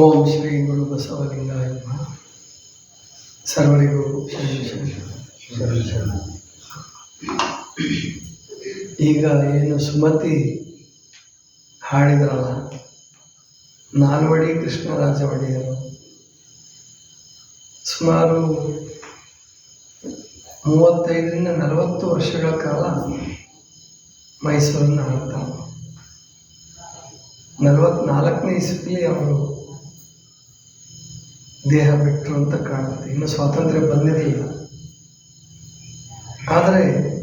ಓಂ ಶ್ರೀ ಗುರು ಬಸವಲಿಂಗಾಯ ನಮಃ. ಸರ್ವರಿಗೂ. ಈಗ ಏನು ಸುಮತಿ ಹಾಡಿದ್ರಲ್ಲ, ನಾಲ್ವಡಿ ಕೃಷ್ಣರಾಜ ಒಡೆಯರು ಸುಮಾರು ಮೂವತ್ತೈದರಿಂದ ನಲವತ್ತು ವರ್ಷಗಳ ಕಾಲ ಮೈಸೂರನ್ನು ಆಡ್ತಾರೆ ನಲವತ್ನಾಲ್ಕನೇ ಇಸ್ವಿಲಿ ಅವರು ದೇಹ ಬಿಟ್ಟರು ಅಂತ ಕಾಣುತ್ತೆ. ಇನ್ನು ಸ್ವಾತಂತ್ರ್ಯ ಬಂದಿರಲಿಲ್ಲ. ಆದರೆ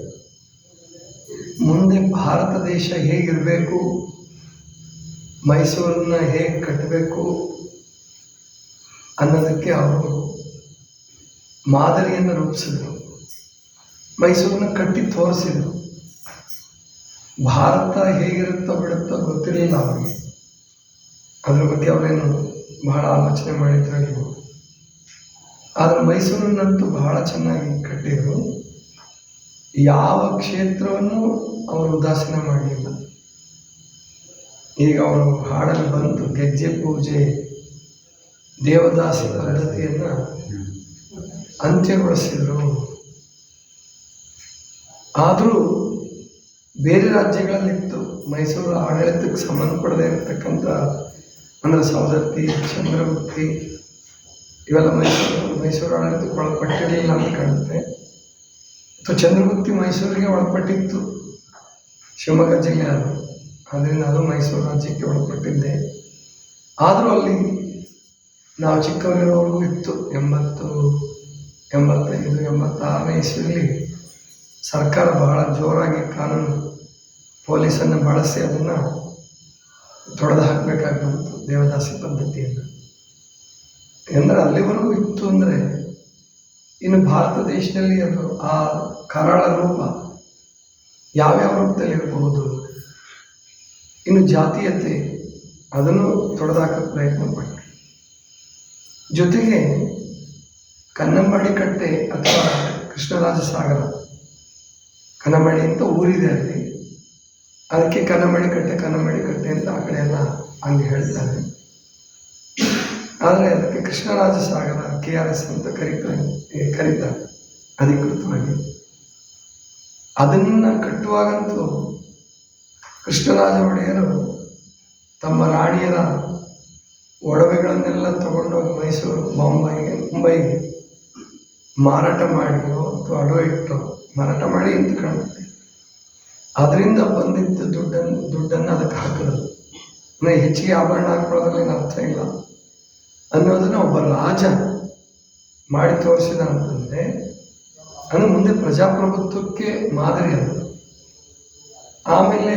ಮುಂದೆ ಭಾರತ ದೇಶ ಹೇಗಿರಬೇಕು, ಮೈಸೂರನ್ನ ಹೇಗೆ ಕಟ್ಟಬೇಕು ಅನ್ನೋದಕ್ಕೆ ಅವರು ಮಾದರಿಯನ್ನು ರೂಪಿಸಿದರು. ಮೈಸೂರನ್ನ ಕಟ್ಟಿ ತೋರಿಸಿದರು. ಭಾರತ ಹೇಗಿರುತ್ತೋ ಬಿಡುತ್ತೋ ಗೊತ್ತಿರಲಿಲ್ಲ ಅವರಿಗೆ. ಅದ್ರ ಬಗ್ಗೆ ಅವರೇನು ಬಹಳ ಆಲೋಚನೆ ಮಾಡಿದ್ರು ನೀವು ಆದರೆ ಮೈಸೂರನ್ನಂತೂ ಬಹಳ ಚೆನ್ನಾಗಿ ಕಟ್ಟಿದರು. ಯಾವ ಕ್ಷೇತ್ರವನ್ನು ಅವರು ಉದಾಸೀನ ಮಾಡಲಿಲ್ಲ. ಈಗ ಅವರು ಹಾಡಲು ಬಂತು ಗೆಜ್ಜೆ ಪೂಜೆ, ದೇವದಾಸ ಪದ್ಧತಿಯನ್ನು ಅಂತ್ಯಗೊಳಿಸಿದರು. ಆದರೂ ಬೇರೆ ರಾಜ್ಯಗಳಲ್ಲಿತ್ತು ಮೈಸೂರು ಆಡಳಿತಕ್ಕೆ ಸಂಬಂಧಪಡದೇ ಇರತಕ್ಕಂಥ ಅಂದರೆ ಸವದತ್ತಿ ಚಂದ್ರಗುಪ್ತಿ ಇವೆಲ್ಲ ಮೈಸೂರು ಮೈಸೂರು ಆಡಳಿತಕ್ಕೆ ಒಳಪಟ್ಟಿರಲಿಲ್ಲ ಅಂತ ಕಾಣುತ್ತೆ. ಅಥವಾ ಚಂದ್ರಗುಪ್ತಿ ಮೈಸೂರಿಗೆ ಒಳಪಟ್ಟಿತ್ತು ಶಿವಮೊಗ್ಗ ಜಿಲ್ಲೆ ಅದು. ಆದ್ದರಿಂದ ಅದು ಮೈಸೂರು ರಾಜ್ಯಕ್ಕೆ ಒಳಪಟ್ಟಿದ್ದೆ. ಆದರೂ ಅಲ್ಲಿ ನಾವು ಚಿಕ್ಕವರಿರೋವರೆಗೂ ಇತ್ತು. ಎಂಬತ್ತು, ಎಂಬತ್ತೈದು, ಎಂಬತ್ತಾರನೇ ಇಸ್ವಿಯಲ್ಲಿ ಸರ್ಕಾರ ಬಹಳ ಜೋರಾಗಿ ಕಾನೂನು, ಪೊಲೀಸನ್ನು ಬಳಸಿ ಅದನ್ನು ತೊಡೆದು ಹಾಕಬೇಕಾಗಿ ದೇವದಾಸಿ ಪದ್ಧತಿಯನ್ನು. ಅಂದರೆ ಅಲ್ಲಿವರೆಗೂ ಇತ್ತು ಅಂದರೆ ಇನ್ನು ಭಾರತ ದೇಶದಲ್ಲಿ ಅದು ಆ ಕರಾಳ ರೂಪ ಯಾವ್ಯಾವ ರೂಪದಲ್ಲಿ ಇರಬಹುದು? ಇನ್ನು ಜಾತೀಯತೆ ಅದನ್ನು ತೊಡೆದಾಕ ಪ್ರಯತ್ನ ಪಟ್ಟೆ ಜೊತೆಗೆ ಕನ್ನಂಬಾಡಿ ಕಟ್ಟೆ ಅಥವಾ ಕೃಷ್ಣರಾಜ ಸಾಗರ ಕನ್ನಂಬಾಡಿ ಅಂತ ಊರಿದೆ ಅಲ್ಲಿ. ಅದಕ್ಕೆ ಕನ್ನಂಬಾಡಿ ಕಟ್ಟೆ ಕನ್ನಂಬಾಡಿ ಕಟ್ಟೆ ಅಂತ ಆ ಕಡೆ ಎಲ್ಲ ಹಂಗೆ ಹೇಳ್ತಾರೆ. ಆದರೆ ಅದಕ್ಕೆ Krishnaraja Sagara K R S ಅಂತ ಕರೀತಾರೆ ಕರೀತಾರೆ ಅಧಿಕೃತವಾಗಿ. ಅದನ್ನು ಕಟ್ಟುವಾಗಂತೂ ಕೃಷ್ಣರಾಜ ಒಡೆಯರು ತಮ್ಮ ರಾಣಿಯರ ಒಡವೆಗಳನ್ನೆಲ್ಲ ತಗೊಂಡೋಗಿ ಮೈಸೂರು ಬಾಂಬೈಗೆ ಮುಂಬೈಗೆ ಮಾರಾಟ ಮಾಡಿಯೋ ಅಥವಾ ಅಡೋ ಇಟ್ಟೋ ಮಾರಾಟ ಮಾಡಿ ಅಂತ ಕಾಣುತ್ತೆ. ಅದರಿಂದ ಬಂದಿದ್ದ ದುಡ್ಡನ್ನು ದುಡ್ಡನ್ನು ಅದಕ್ಕೆ ಹಾಕಿದ್ರು ಅಂದರೆ ಹೆಚ್ಚಿಗೆ ಆಭರಣ ಹಾಕೊಳ್ಳೋದ್ರಲ್ಲಿ ಅರ್ಥ ಇಲ್ಲ. ಅನ್ನೋದನ್ನು ಒಬ್ಬ ರಾಜ ಮಾಡಿ ತೋರಿಸಿದ ಅಂತಂದರೆ, ಅದು ಮುಂದೆ ಪ್ರಜಾಪ್ರಭುತ್ವಕ್ಕೆ ಮಾದರಿ ಅಂತ ಆಮೇಲೆ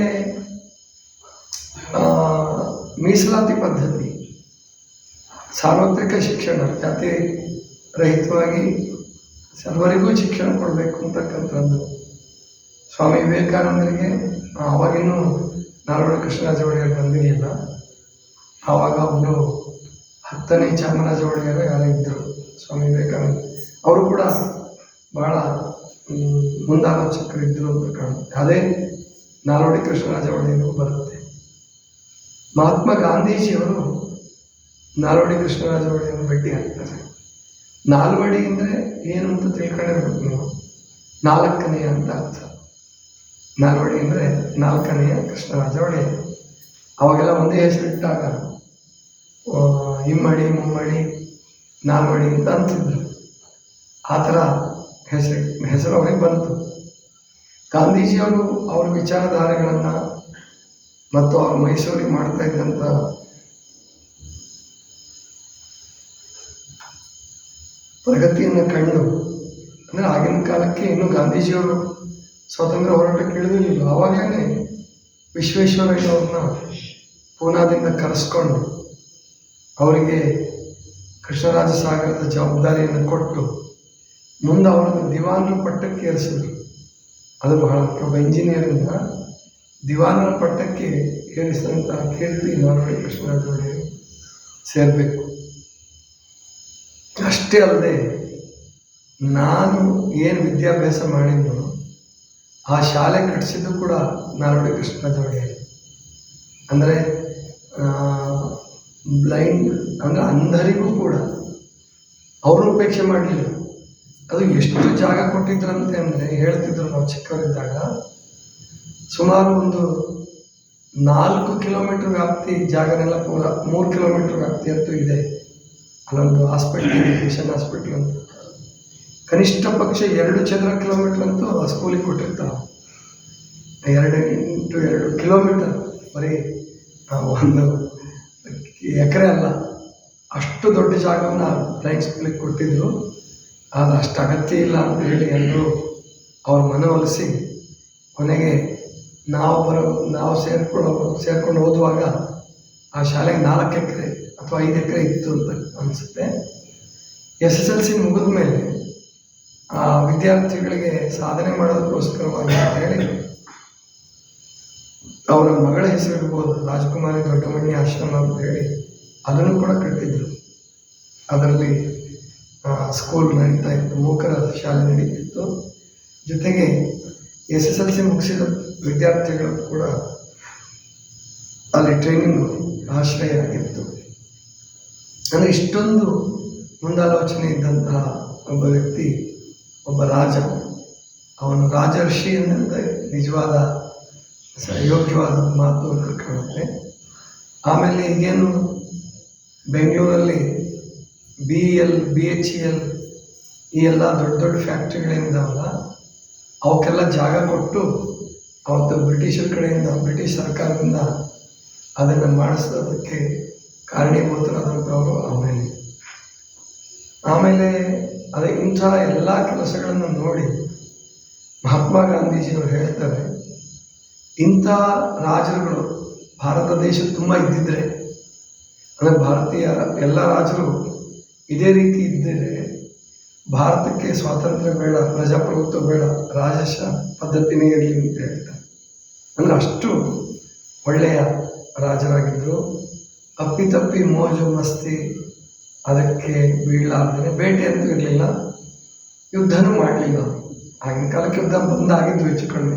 ಮೀಸಲಾತಿ ಪದ್ಧತಿ, ಸಾರ್ವತ್ರಿಕ ಶಿಕ್ಷಣ, ಜಾತಿ ರಹಿತವಾಗಿ ಸರ್ವರಿಗೂ ಶಿಕ್ಷಣ ಕೊಡಬೇಕು ಅಂತಕ್ಕಂಥದ್ದು. ಸ್ವಾಮಿ ವಿವೇಕಾನಂದರಿಗೆ, ಆವಾಗಿನ್ನೂ ನಾಲ್ವಡಿ ಕೃಷ್ಣರಾಜ ಒಡೆಯರ್ ಬಂದಿರಲಿಲ್ಲ ಆವಾಗ ಒಂದು ಹತ್ತನೇ ಚಾಮರಾಜ ಒಡೆಯರು ಯಾರೋ ಇದ್ದರು ಸ್ವಾಮಿ ವಿವೇಕಾನಂದ. ಅವರು ಕೂಡ ಭಾಳ ಮುಂದಾಲೋಚಕರು ಇದ್ದರು ಅಂತ ಕಾಣುತ್ತೆ. ಅದೇ ನಾರೋಡಿ ಕೃಷ್ಣರಾಜ ಒಡೆಯರು ಬರುತ್ತೆ. ಮಹಾತ್ಮ ಗಾಂಧೀಜಿಯವರು ನಾಲ್ವಡಿ ಕೃಷ್ಣರಾಜ ಒಡೆಯರು ಭೇಟಿ ಆಗ್ತಾರೆ. ನಾಲ್ವಡಿ ಅಂದರೆ ಏನು ಅಂತ ತಿಳ್ಕೊಂಡಿರ್ಬೇಕು ನೀವು. ನಾಲ್ಕನೇ ಅಂತ ಅರ್ಥ. ನಾಲ್ವಡಿ ಅಂದರೆ ನಾಲ್ಕನೆಯ ಕೃಷ್ಣರಾಜ ಒಡೆಯ ಅವಾಗೆಲ್ಲ ಒಂದೇ ಹೆಸರಿಟ್ಟಾಗ ಇಮ್ಮಡಿ ಮುಮ್ಮಡಿ, ನಾಲ್ವಡಿ ಅಂತ ಅಂತಿದ್ರು. ಆ ಥರ ಹೆಸರು ಹೆಸರು ಅವರಿಗೆ ಬಂತು. ಗಾಂಧೀಜಿಯವರು ಅವರ ವಿಚಾರಧಾರೆಗಳನ್ನು ಮತ್ತು ಅವರು ಮೈಸೂರಿಗೆ ಮಾಡ್ತಾ ಇದ್ದಂಥ ಪ್ರಗತಿಯನ್ನು ಕಂಡು, ಅಂದರೆ ಆಗಿನ ಕಾಲಕ್ಕೆ ಇನ್ನು ಗಾಂಧೀಜಿಯವರು ಸ್ವಾತಂತ್ರ್ಯ ಹೋರಾಟಕ್ಕೆ ಇಳಿದಿರಲಿಲ್ಲ ಆವಾಗಲೇ ವಿಶ್ವೇಶ್ವರಯ್ಯವ್ರನ್ನ ಪೂನಾದಿಂದ ಕರೆಸ್ಕೊಂಡು ಅವರಿಗೆ ಕೃಷ್ಣರಾಜ ಸಾಗರದ ಜವಾಬ್ದಾರಿಯನ್ನು ಕೊಟ್ಟು ಮುಂದೆ ಅವರನ್ನು ದಿವಾನರ ಪಟ್ಟಕ್ಕೆ ಏರಿಸಿದ್ರು ಅದು ಬಹಳ. ಒಬ್ಬ ಇಂಜಿನಿಯರಿಂದ ದಿವಾನರ ಪಟ್ಟಕ್ಕೆ ಏರಿಸಿದಂಥ ಕೀರ್ತಿ ನಾಲ್ವಡಿ ಕೃಷ್ಣರಾಜ ಒಡೆಯರು ಸೇರಬೇಕು ಅಷ್ಟೇ ಅಲ್ಲದೆ ನಾನು ಏನು ವಿದ್ಯಾಭ್ಯಾಸ ಮಾಡಿದ್ನೋ ಆ ಶಾಲೆ ಕಟ್ಟಿಸಿದ್ದು ಕೂಡ ನಾರಾಯಣ ಕೃಷ್ಣ ಒಡೆಯರು ಅಂದರೆ ಬ್ಲೈಂಡ್ ಅಂದರೆ ಅಂಧರಿಗೂ ಕೂಡ ಅವರು ಉಪೇಕ್ಷೆ ಮಾಡಲಿಲ್ಲ. ಅದು ಎಷ್ಟು ಜಾಗ ಕೊಟ್ಟಿದ್ರಂತೆ ಅಂದರೆ ಹೇಳ್ತಿದ್ರು ನಾವು ಚಿಕ್ಕವರಿದ್ದಾಗ, ಸುಮಾರು ಒಂದು ನಾಲ್ಕು ಕಿಲೋಮೀಟರ್ ವ್ಯಾಪ್ತಿ ಜಾಗನೆಲ್ಲ ಪೂರ ಮೂರು ಕಿಲೋಮೀಟರ್ ವ್ಯಾಪ್ತಿ ಅಂತೂ ಇದೆ. ಅಲ್ಲೊಂದು ಹಾಸ್ಪಿಟ್ಲ್ ಮಿಷನ್ ಹಾಸ್ಪಿಟ್ಲ್ ಅಂತ. ಕನಿಷ್ಠ ಪಕ್ಷ ಎರಡು ಚದರ ಕಿಲೋಮೀಟರ್ ಅಂತೂ ಆ ಸ್ಕೂಲಿಗೆ ಕೊಟ್ಟಿರ್ತಾರೆ. ಎರಡು ಇಂಟು ಎರಡು ಕಿಲೋಮೀಟರ್ ಬರೀ ಒಂದು ಎಕರೆ ಅಲ್ಲ, ಅಷ್ಟು ದೊಡ್ಡ ಜಾಗವನ್ನು ಬ್ಲೈಂಡ್ ಸ್ಕೂಲಿಗೆ ಕೊಟ್ಟಿದ್ದರು ಆದರೆ ಅಷ್ಟು ಅಗತ್ಯ ಇಲ್ಲ ಅಂತ ಹೇಳಿ ಎಲ್ಲರೂ ಅವ್ರ ಮನವೊಲಿಸಿ ಕೊನೆಗೆ ನಾವು ಬರೋ, ನಾವು ಸೇರ್ಕೊಳ್ಳೋ ಸೇರ್ಕೊಂಡು ಓದುವಾಗ ಆ ಶಾಲೆಗೆ ನಾಲ್ಕು ಎಕರೆ ಅಥವಾ ಐದು ಎಕರೆ ಇತ್ತು ಅಂತ ಅನಿಸುತ್ತೆ. ಎಸ್ ಎಸ್ ಎಲ್ ಸಿ ಮುಗಿದ ಮೇಲೆ ಆ ವಿದ್ಯಾರ್ಥಿಗಳಿಗೆ ಸಾಧನೆ ಮಾಡೋದಕ್ಕೋಸ್ಕರವಾಗಿ ಅಂತ ಹೇಳಿ ಅವರ ಮಗಳ ಹೆಸರು ಇರ್ಬೋದು ರಾಜಕುಮಾರಿ ದೊಡ್ಡಮಣ್ಣಿ ಆಶ್ರಮ ಅಂತ ಹೇಳಿ ಅದನ್ನು ಕೂಡ ಕಟ್ಟಿದ್ರು. ಅದರಲ್ಲಿ ಸ್ಕೂಲ್ ನಡೀತಾ ಇತ್ತು ಮೂಕರ ಶಾಲೆ ನಡೀತಿತ್ತು. ಜೊತೆಗೆ ಎಸ್ ಎಸ್ ಎಲ್ ಸಿ ಮುಗಿಸಿದ ವಿದ್ಯಾರ್ಥಿಗಳು ಕೂಡ ಅಲ್ಲಿ ಟ್ರೈನಿಂಗ್ ಆಶ್ರಯ ಆಗಿತ್ತು. ಅಂದರೆ ಇಷ್ಟೊಂದು ಮುಂದಾಲೋಚನೆ ಇದ್ದಂತಹ ಒಬ್ಬ ವ್ಯಕ್ತಿ ಒಬ್ಬ ರಾಜ ಅವನು ರಾಜರ್ಷಿ ಎಂದಂತ ನಿಜವಾದ ಯೋಗ್ಯವಾದ ಮಾತು ಕಾಣುತ್ತೆ ಆಮೇಲೆ ಈಗೇನು? ಬೆಂಗಳೂರಲ್ಲಿ B L B H E L ಈ ಎಲ್ಲ ದೊಡ್ಡ ದೊಡ್ಡ ಫ್ಯಾಕ್ಟ್ರಿಗಳೇನಿದಾವಲ್ಲ ಅವಕ್ಕೆಲ್ಲ ಜಾಗ ಕೊಟ್ಟು ಅವತ್ತು ಬ್ರಿಟಿಷರ ಕಡೆಯಿಂದ, ಬ್ರಿಟಿಷ್ ಸರ್ಕಾರದಿಂದ ಅದನ್ನು ಮಾಡಿಸೋದಕ್ಕೆ ಕಾರಣೀಭೂತರಾದಂಥವರು ಆಮೇಲೆ. ಆಮೇಲೆ ಅದೇ ಇಂಥ ಎಲ್ಲ ಕೆಲಸಗಳನ್ನು ನೋಡಿ ಮಹಾತ್ಮ ಗಾಂಧೀಜಿಯವರು ಹೇಳ್ತಾರೆ, ಇಂಥ ರಾಜರುಗಳು ಭಾರತ ದೇಶ ತುಂಬ ಇದ್ದಿದ್ರೆ, ಅಂದರೆ ಭಾರತೀಯ ಎಲ್ಲ ರಾಜರು ಇದೇ ರೀತಿ ಇದ್ದರೆ ಭಾರತಕ್ಕೆ ಸ್ವಾತಂತ್ರ್ಯ ಬೇಡ, ಪ್ರಜಾಪ್ರಭುತ್ವ ಬೇಡ ರಾಜಶ ಪದ್ಧತಿನೇ ಇರಲಿ ಅಂತ ಹೇಳ್ತಾರೆ. ಅಂದರೆ ಅಷ್ಟು ಒಳ್ಳೆಯ ರಾಜರಾಗಿದ್ದರು ಅಪ್ಪಿತಪ್ಪಿ ಮೋಜು ಮಸ್ತಿ ಅದಕ್ಕೆ ಬೀಳಲಾರ್ದೇ ಬೇಟೆ ಅಂತೂ ಇರಲಿಲ್ಲ. ಯುದ್ಧನೂ ಮಾಡಲಿಲ್ಲ. ಆಗಿನ ಕಾಲಕ್ಕೆ ಯುದ್ಧ ಬಂದಾಗಿದ್ದು ಹೆಚ್ಚು ಕಡಿಮೆ.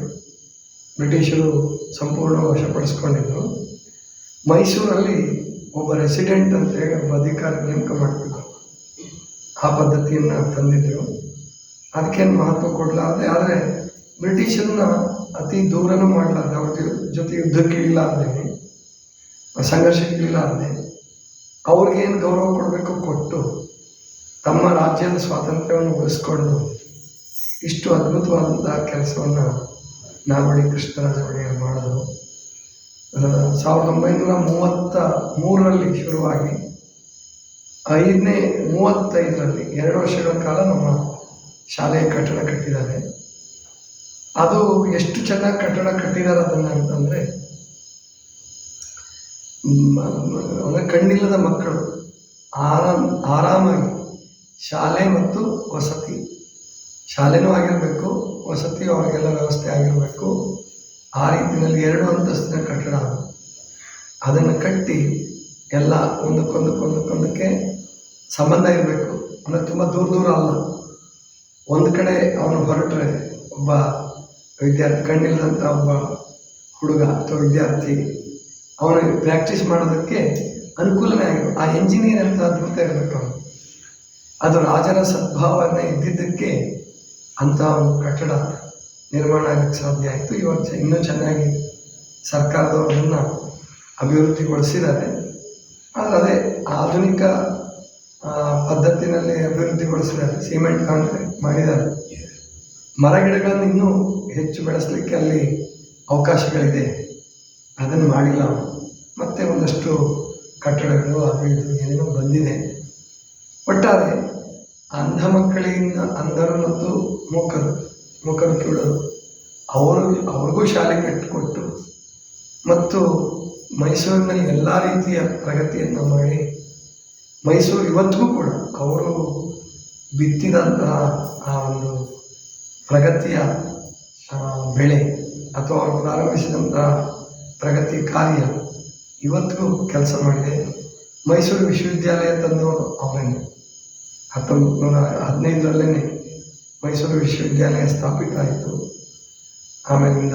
ಬ್ರಿಟಿಷರು ಸಂಪೂರ್ಣ ವಶಪಡಿಸ್ಕೊಂಡಿದ್ರು. ಮೈಸೂರಲ್ಲಿ ಒಬ್ಬ ರೆಸಿಡೆಂಟ್ ಅಂತ ಹೇಳಿ ಒಬ್ಬ ಅಧಿಕಾರಿ ನೇಮಕ ಮಾಡಬೇಕು ಆ ಪದ್ಧತಿಯನ್ನು ತಂದಿದ್ರು. ಅದಕ್ಕೇನು ಮಹತ್ವ ಕೊಡಲಾರ್ದೆ ಆದರೆ ಬ್ರಿಟಿಷರನ್ನ ಅತಿ ದೂರನೂ ಮಾಡಲಾರ್ದೆ, ಅವ್ರ ಜೊತೆ ಯುದ್ಧಕ್ಕೆ ಇಳಿಲಾರ್ದೇನೆ. ಸಂಘರ್ಷಕ್ಕೆ ಇಳಿಲಾರ್ದೆ. ಅವ್ರಿಗೇನು ಗೌರವ ಕೊಡಬೇಕು ಕೊಟ್ಟು ತಮ್ಮ ರಾಜ್ಯದ ಸ್ವಾತಂತ್ರ್ಯವನ್ನು ಉಳಿಸ್ಕೊಂಡು ಇಷ್ಟು ಅದ್ಭುತವಾದಂತಹ ಕೆಲಸವನ್ನು ನಾಲ್ವಡಿ ಕೃಷ್ಣರಾಜ ಒಡೆಯರ್ ಮಾಡಿದ್ರು. ಸಾವಿರದ ಒಂಬೈನೂರ ಮೂವತ್ತ ಮೂರರಲ್ಲಿ ಶುರುವಾಗಿ ಐದನೇ ಮೂವತ್ತೈದರಲ್ಲಿ ಎರಡು ವರ್ಷಗಳ ಕಾಲ ನಮ್ಮ ಶಾಲೆಯ ಕಟ್ಟಡ ಕಟ್ಟಿದ್ದಾರೆ. ಅದು ಎಷ್ಟು ಚೆನ್ನಾಗಿ ಕಟ್ಟಡ ಕಟ್ಟಿದ್ದಾರೆ ಅದನ್ನು ಅಂತಂದರೆ ಅಂದರೆ ಕಣ್ಣಿಲ್ಲದ ಮಕ್ಕಳು, ಆರಾಮ್, ಆರಾಮಾಗಿ ಶಾಲೆ ಮತ್ತು ವಸತಿ. ಶಾಲೆನೂ ಆಗಿರಬೇಕು ವಸತಿ ಅವ್ರಿಗೆಲ್ಲ ವ್ಯವಸ್ಥೆ ಆಗಿರಬೇಕು. ಆ ರೀತಿಯಲ್ಲಿ ಎರಡು ಅಂತಸ್ತಿನ ಕಟ್ಟಡ. ಅದು. ಅದನ್ನು ಕಟ್ಟಿ ಎಲ್ಲ ಒಂದಕ್ಕೊಂದಕ್ಕೊಂದಕ್ಕೊಂದಕ್ಕೆ ಸಂಬಂಧ ಇರಬೇಕು. ಅಂದರೆ ತುಂಬ ದೂರ ದೂರ ಅಲ್ಲ. ಒಂದು ಕಡೆ ಅವನು ಹೊರಟ್ರೆ ಒಬ್ಬ ವಿದ್ಯಾರ್ಥಿ ಕಣ್ಣಿಲ್ಲದಂಥ ಒಬ್ಬ ಹುಡುಗ ಅಥವಾ ವಿದ್ಯಾರ್ಥಿ ಅವನಿಗೆ ಪ್ರಾಕ್ಟೀಸ್ ಮಾಡೋದಕ್ಕೆ ಅನುಕೂಲವೇ ಆಗಿರೋ ಆ ಎಂಜಿನಿಯರ್ ಅಂತ ಅದ್ಭುತ ಇರಬೇಕು ಅವನು ಅದು ರಾಜರ ಸದ್ಭಾವನೆ ಇದ್ದಿದ್ದಕ್ಕೆ ಅಂಥ ಒಂದು ಕಟ್ಟಡ ನಿರ್ಮಾಣ ಆಗಕ್ಕೆ ಸಾಧ್ಯ ಆಯಿತು. ಇವಾಗ ಇನ್ನೂ ಚೆನ್ನಾಗಿ ಸರ್ಕಾರದವರು ಅದನ್ನು ಅಭಿವೃದ್ಧಿಗೊಳಿಸಿದ್ದಾರೆ. ಆದರೆ ಅದೇ ಆಧುನಿಕ ಪದ್ಧತಿನಲ್ಲಿ ಅಭಿವೃದ್ಧಿಗೊಳಿಸಿದ್ದಾರೆ. ಸಿಮೆಂಟ್, ಕಾಂಕ್ರೀಟ್ ಮಾಡಿದ್ದಾರೆ. ಮರ ಗಿಡಗಳನ್ನು ಇನ್ನೂ ಹೆಚ್ಚು ಬೆಳೆಸಲಿಕ್ಕೆ ಅಲ್ಲಿ ಅವಕಾಶಗಳಿದೆ. ಅದನ್ನು ಮಾಡಿಲ್ಲ. ಮತ್ತೆ ಒಂದಷ್ಟು ಕಟ್ಟಡಗಳು ಅದು ಇದು ಏನೇನೋ ಬಂದಿದೆ. ಒಟ್ಟಾರೆ ಅಂಧ ಮಕ್ಕಳಿಂದ ಅಂಧರು ಮತ್ತು ಮೂಕರು ಮೂಕರು ಕಿವುಡರು ಅವರು, ಅವ್ರಿಗೂ ಶಾಲೆ ಕಟ್ಟಿಕೊಟ್ಟು ಮತ್ತು ಮೈಸೂರಿನಲ್ಲಿ ಎಲ್ಲ ರೀತಿಯ ಪ್ರಗತಿಯನ್ನು ಮಾಡಿ ಮೈಸೂರು ಇವತ್ತಿಗೂ ಕೂಡ ಅವರು ಬಿತ್ತಿದಂತಹ ಆ ಒಂದು ಪ್ರಗತಿಯ ಬೆಳೆ ಅಥವಾ ಅವರು ಪ್ರಾರಂಭಿಸಿದಂತಹ ಪ್ರಗತಿ ಕಾರ್ಯ ಇವತ್ತಿಗೂ ಕೆಲಸ ಮಾಡಿದೆ. ಮೈಸೂರು ವಿಶ್ವವಿದ್ಯಾಲಯ ತಂದು ಅವರೇ ಹತ್ತೊಂಬತ್ತು ನೂರ ಹದಿನೈದರಲ್ಲೇ ಮೈಸೂರು ವಿಶ್ವವಿದ್ಯಾಲಯ ಸ್ಥಾಪಿತ ಆಯಿತು ಆಮೇಲಿಂದ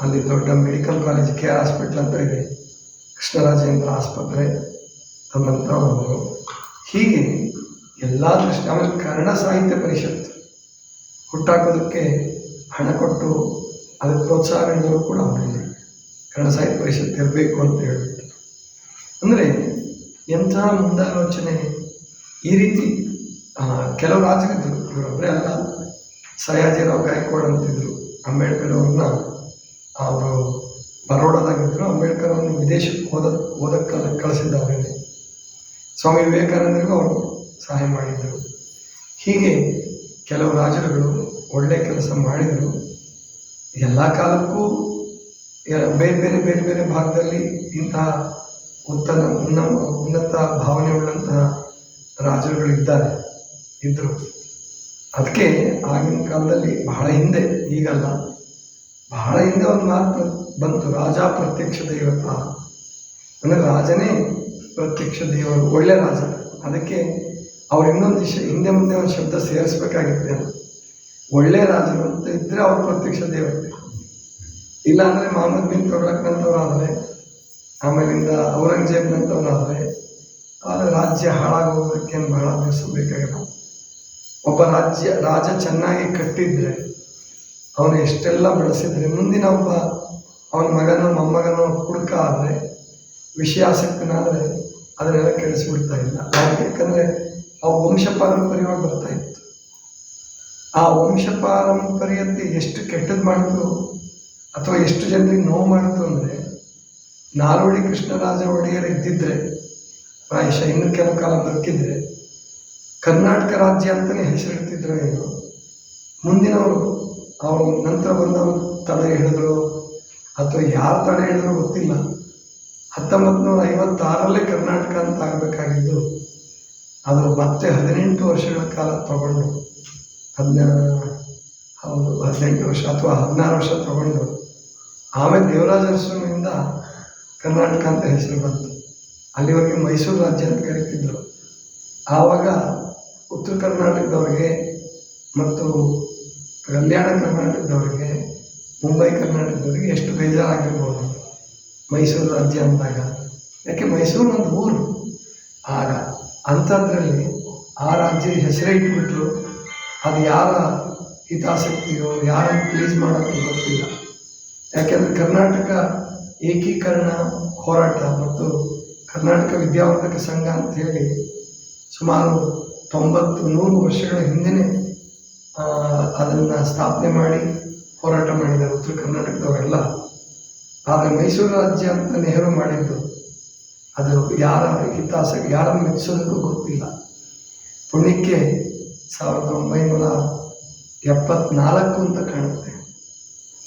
ಅಲ್ಲಿ ದೊಡ್ಡ ಮೆಡಿಕಲ್ ಕಾಲೇಜ್ ಕೆ ಹಾಸ್ಪಿಟ್ಲ್ ಅಂತ ಇದೆ. ಕೃಷ್ಣರಾಜೇಂದ್ರ ಆಸ್ಪತ್ರೆ. ಹನುಮಂತರಾವ್ ಹೀಗೆ ಎಲ್ಲ ದೃಷ್ಟಿ ಆಮೇಲೆ ಕನ್ನಡ ಸಾಹಿತ್ಯ ಪರಿಷತ್ತು ಹುಟ್ಟಾಕೋದಕ್ಕೆ ಹಣ ಕೊಟ್ಟು ಅದಕ್ಕೆ ಪ್ರೋತ್ಸಾಹ ನೀಡಲು ಕೂಡ ಅವರಲ್ಲಿ ಕನ್ನಡ ಸಾಹಿತ್ಯ ಪರಿಷತ್ ಇರಬೇಕು ಅಂತ ಹೇಳ್ಬಿಟ್ಟು. ಅಂದರೆ ಎಂಥ ಮುಂದಾಲೋಚನೆ ಈ ರೀತಿ ಕೆಲವು ರಾಜಕೀಯ ಇವರೊಬ್ಬರೇ ಅಲ್ಲ ಸಯಾಜಿರಾವ್ ಗಾಯಕ್ವಾಡ್ ಅಂತಿದ್ರು, ಅಂಬೇಡ್ಕರ್ ಅವ್ರನ್ನ. ಅವರು ಬರೋಡದಾಗಿದ್ದರು ಅಂಬೇಡ್ಕರ್ ಅವ್ರನ್ನ ವಿದೇಶಕ್ಕೆ ಹೋದ ಓದಕ್ಕೆ ಕಳಿಸಿದ್ದಾರೆ. ಸ್ವಾಮಿ ವಿವೇಕಾನಂದರಿಗೂ ಅವರು ಸಹಾಯ ಮಾಡಿದ್ದರು ಹೀಗೆ ಕೆಲವು ರಾಜರುಗಳು ಒಳ್ಳೆ ಕೆಲಸ ಮಾಡಿದರು. ಎಲ್ಲ ಕಾಲಕ್ಕೂ ಬೇರೆ ಬೇರೆ ಬೇರೆ ಬೇರೆ ಭಾಗದಲ್ಲಿ ಇಂತಹ ಉತ್ತಮ ಉನ್ನ ಉನ್ನತ ಭಾವನೆ ಉಳ್ಳಂತಹ ರಾಜರುಗಳಿದ್ದಾರೆ ಇದ್ದರು ಅದಕ್ಕೆ ಆಗಿನ ಕಾಲದಲ್ಲಿ ಬಹಳ ಹಿಂದೆ, ಈಗಲ್ಲ. ಬಹಳ ಹಿಂದೆ ಒಂದು ಮಾತು ಬಂತು, ರಾಜ ಪ್ರತ್ಯಕ್ಷ ದೇವತ. ಅಂದರೆ ರಾಜನೇ ಪ್ರತ್ಯಕ್ಷ ದೇವರು, ಒಳ್ಳೆ ರಾಜ. ಅದಕ್ಕೆ ಅವ್ರು ಇನ್ನೊಂದು ವಿಷಯ, ಹಿಂದೆ ಮುಂದೆ ಒಂದು ಶಬ್ದ ಸೇರಿಸ್ಬೇಕಾಗಿತ್ತು ಒಳ್ಳೆ ರಾಜರು ಅಂತ ಇದ್ದರೆ ಅವ್ರು ಪ್ರತ್ಯಕ್ಷ ದೇವತೆ. ಇಲ್ಲ ಅಂದರೆ ಮಹಮ್ಮದ್ ಬಿನ್ ತೊಗೊಳಕ್ಕಂಥವ್ರಾದರೆ ಆಮೇಲಿಂದ ಔರಂಗಜೇಬ್ನಂಥವ್ರಾದರೆ ಅವರ ರಾಜ್ಯ ಹಾಳಾಗೋದಕ್ಕೆ ಬಹಳ ದಿವಸ ಬೇಕಾಗಿಲ್ಲ ಒಬ್ಬ ರಾಜ್ಯ, ರಾಜ ಚೆನ್ನಾಗಿ ಕಟ್ಟಿದ್ರೆ, ಅವನು ಎಷ್ಟೆಲ್ಲ ಬೆಳೆಸಿದ್ರೆ, ಮುಂದಿನ ಒಬ್ಬ ಅವನ ಮಗನೋ ಮೊಮ್ಮಗನೋ ಕುಡುಕ ಆದರೆ ವಿಷಯಾಸಕ್ತನಾದರೆ ಅದನ್ನೆಲ್ಲ ಕೆಡಿಸ್ಬಿಡ್ತಾ ಇಲ್ಲ ಯಾಕೆ? ಯಾಕಂದ್ರೆ ಆ ವಂಶ ಪಾರಂಪರ್ಯವಾಗಿ ಬರ್ತಾ ಇತ್ತು ಆ ವಂಶ ಪಾರಂಪರ್ಯತೆ ಎಷ್ಟು ಕೆಟ್ಟದ್ದು ಮಾಡ್ತು ಅಥವಾ ಎಷ್ಟು ಜನರಿಗೆ ನೋವು ಮಾಡ್ತು ಅಂದರೆ, ನಾಲ್ವಡಿ ಕೃಷ್ಣರಾಜ ಒಡೆಯರ್ ಇದ್ದಿದ್ದರೆ ಪ್ರಾಯಶಃ ಇನ್ನೂ ಕೆಲವು ಕಾಲ ಬದುಕಿದ್ರೆ ಕರ್ನಾಟಕ ರಾಜ್ಯ ಅಂತಲೇ ಹೆಸರಿಡ್ತಿದ್ರು ಏನು. ಮುಂದಿನವರು, ಅವರು ನಂತರ ಬಂದವರು ತಡೆ ಹಿಡಿದ್ರು ಅಥವಾ ಯಾರು ತಡೆ ಹಿಡಿದ್ರು ಗೊತ್ತಿಲ್ಲ. ಹತ್ತೊಂಬತ್ತು ನೂರ ಐವತ್ತಾರಲ್ಲೇ ಕರ್ನಾಟಕ ಅಂತ ಆಗಬೇಕಾಗಿದ್ದು, ಅದು ಮತ್ತೆ ಹದಿನೆಂಟು ವರ್ಷಗಳ ಕಾಲ ತಗೊಂಡು, ಹದಿನ, ಹೌದು, ಹದಿನೆಂಟು ವರ್ಷ ಅಥವಾ ಹದಿನಾರು ವರ್ಷ ತಗೊಂಡು ಆಮೇಲೆ ದೇವರಾಜ ಅರಸನಿಂದ ಕರ್ನಾಟಕ ಅಂತ ಹೆಸರು ಬಂತು. ಅಲ್ಲಿವರೆಗೆ ಮೈಸೂರು ರಾಜ್ಯ ಅಂತ ಕರೀತಿದ್ರು. ಆವಾಗ ಉತ್ತರ ಕರ್ನಾಟಕದವ್ರಿಗೆ ಮತ್ತು ಕಲ್ಯಾಣ ಕರ್ನಾಟಕದವರಿಗೆ, ಮುಂಬೈ ಕರ್ನಾಟಕದವ್ರಿಗೆ ಎಷ್ಟು ಬೇಜಾರಾಗಿರ್ಬೋದು ಮೈಸೂರು ರಾಜ್ಯ ಅಂದಾಗ. ಯಾಕೆ ಮೈಸೂರು ಒಂದು ಊರು. ಆಗ ಅಂಥದ್ರಲ್ಲಿ ಆ ರಾಜ್ಯದ ಹೆಸರೇ ಇಟ್ಬಿಟ್ರು. ಅದು ಯಾರ ಹಿತಾಸಕ್ತಿಯೋ, ಯಾರನ್ನು ಪ್ಲೀಸ್ ಮಾಡೋಕ್ಕೆ ಗೊತ್ತಿಲ್ಲ. ಯಾಕೆಂದರೆ ಕರ್ನಾಟಕ ಏಕೀಕರಣ ಹೋರಾಟ ಮತ್ತು ಕರ್ನಾಟಕ ವಿದ್ಯಾವರ್ಧಕ ಸಂಘ ಅಂತ ಹೇಳಿ ಸುಮಾರು ತೊಂಬತ್ತು ನೂರು ವರ್ಷಗಳ ಹಿಂದೆನೇ ಅದನ್ನು ಸ್ಥಾಪನೆ ಮಾಡಿ ಹೋರಾಟ ಮಾಡಿದ್ದಾರೆ ಉತ್ತರ ಕರ್ನಾಟಕದವರೆಲ್ಲ. ಆದರೆ ಮೈಸೂರು ರಾಜ್ಯ ಅಂತ ನೆಹರು ಮಾಡಿದ್ದು, ಅದು ಯಾರ ಹಿತಾಸ ಯಾರನ್ನು ಮೆಚ್ಚಿಸೋದಕ್ಕೂ ಗೊತ್ತಿಲ್ಲ. ಪುಣ್ಯಕ್ಕೆ ಸಾವಿರದ ಒಂಬೈನೂರ ಎಪ್ಪತ್ನಾಲ್ಕು ಅಂತ ಕಾಣುತ್ತೆ.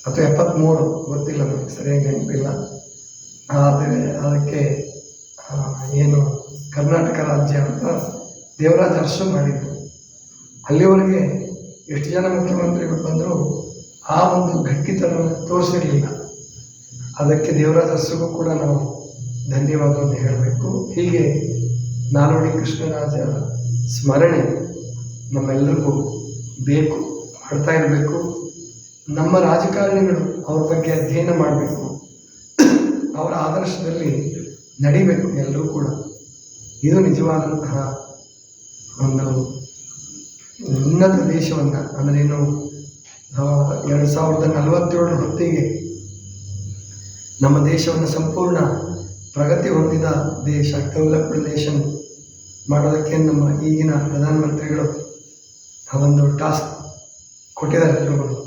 ಅಥವಾ ಎಪ್ಪತ್ತ್ಮೂರು ಗೊತ್ತಿಲ್ಲ ನನಗೆ ಸರಿಯಾಗಿ ನೆನಪಿಲ್ಲ. ಆದರೆ ಅದಕ್ಕೆ ಏನು ಕರ್ನಾಟಕ ರಾಜ್ಯ ಅಂತ ದೇವರಾಜ ಅರಸು ಮಾಡಿದ್ದು. ಅಲ್ಲಿವರೆಗೆ ಎಷ್ಟು ಜನ ಮುಖ್ಯಮಂತ್ರಿಗಳು ಬಂದರೂ ಆ ಒಂದು ಗಟ್ಟಿತನ ತೋರಿಸಿರಲಿಲ್ಲ. ಅದಕ್ಕೆ ದೇವರಾಜ ಹರ್ಷಗೂ ಕೂಡ ನಾವು ಧನ್ಯವಾದವನ್ನು ಹೇಳಬೇಕು. ಹೀಗೆ ನಾಲ್ವಡಿ ಕೃಷ್ಣರಾಜ ಸ್ಮರಣೆ ನಮ್ಮೆಲ್ಲರಿಗೂ ಬೇಕು, ಮಾಡ್ತಾ ಇರಬೇಕು. ನಮ್ಮ ರಾಜಕಾರಣಿಗಳು ಅವ್ರ ಬಗ್ಗೆ ಅಧ್ಯಯನ ಮಾಡಬೇಕು. ಅವರ ಆದರ್ಶದಲ್ಲಿ ನಡಿಬೇಕು ಎಲ್ಲರೂ ಕೂಡ. ಇದು ನಿಜವಾದಂತಹ ಒಂದು ಉನ್ನತ ದೇಶವನ್ನು ಅಂದ್ರೇನು ಎರಡು ಸಾವಿರದ ನಲವತ್ತೇಳರ ಹೊತ್ತಿಗೆ ನಮ್ಮ ದೇಶವನ್ನು ಸಂಪೂರ್ಣ ಪ್ರಗತಿ ಹೊಂದಿದ ದೇಶ, ಡೆವಲಪ್ಡ್ ನೇಷನ್ ಮಾಡೋದಕ್ಕೆ ನಮ್ಮ ಈಗಿನ ಪ್ರಧಾನಮಂತ್ರಿಗಳು ಆ ಒಂದು ಟಾಸ್ಕ್ ಕೊಟ್ಟಿದ್ದಾರೆ ಎಲ್ಲರಿಗೂ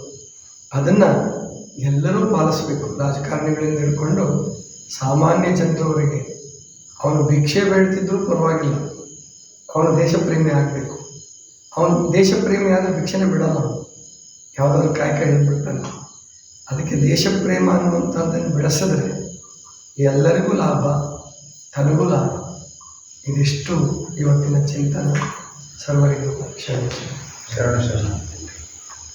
ಅದನ್ನು ಎಲ್ಲರೂ ಪಾಲಿಸಬೇಕು. ರಾಜಕಾರಣಿಗಳಿಂದ ಹಿಡ್ಕೊಂಡು ಸಾಮಾನ್ಯ ಜನರವರೆಗೆ ಅವನು ಭಿಕ್ಷೆ ಬೇಡ್ತಿದ್ರೂ ಪರವಾಗಿಲ್ಲ. ಅವನು ದೇಶ ಪ್ರೇಮಿ ಆಗಬೇಕು. ಅವನು ದೇಶ ಪ್ರೇಮಿ ಆದರೆ ಭಿಕ್ಷೆನೇ ಬಿಡಲ್ಲ ಅವನು. ಯಾವುದಾದ್ರೂ ಕಾಯಕ ಹೇಳ್ಬಿಡ್ತಾನೆ. ಅದಕ್ಕೆ ದೇಶ ಪ್ರೇಮ ಅನ್ನುವಂಥದ್ದನ್ನು ಬೆಳೆಸಿದ್ರೆ ಎಲ್ಲರಿಗೂ ಲಾಭ, ತನಗೂ ಲಾಭ. ಇದಿಷ್ಟು ಇವತ್ತಿನ ಚಿಂತನೆ. ಸರ್ವರಿಗೂ ಕ್ಷಣ ಶರಣ ಶರಣ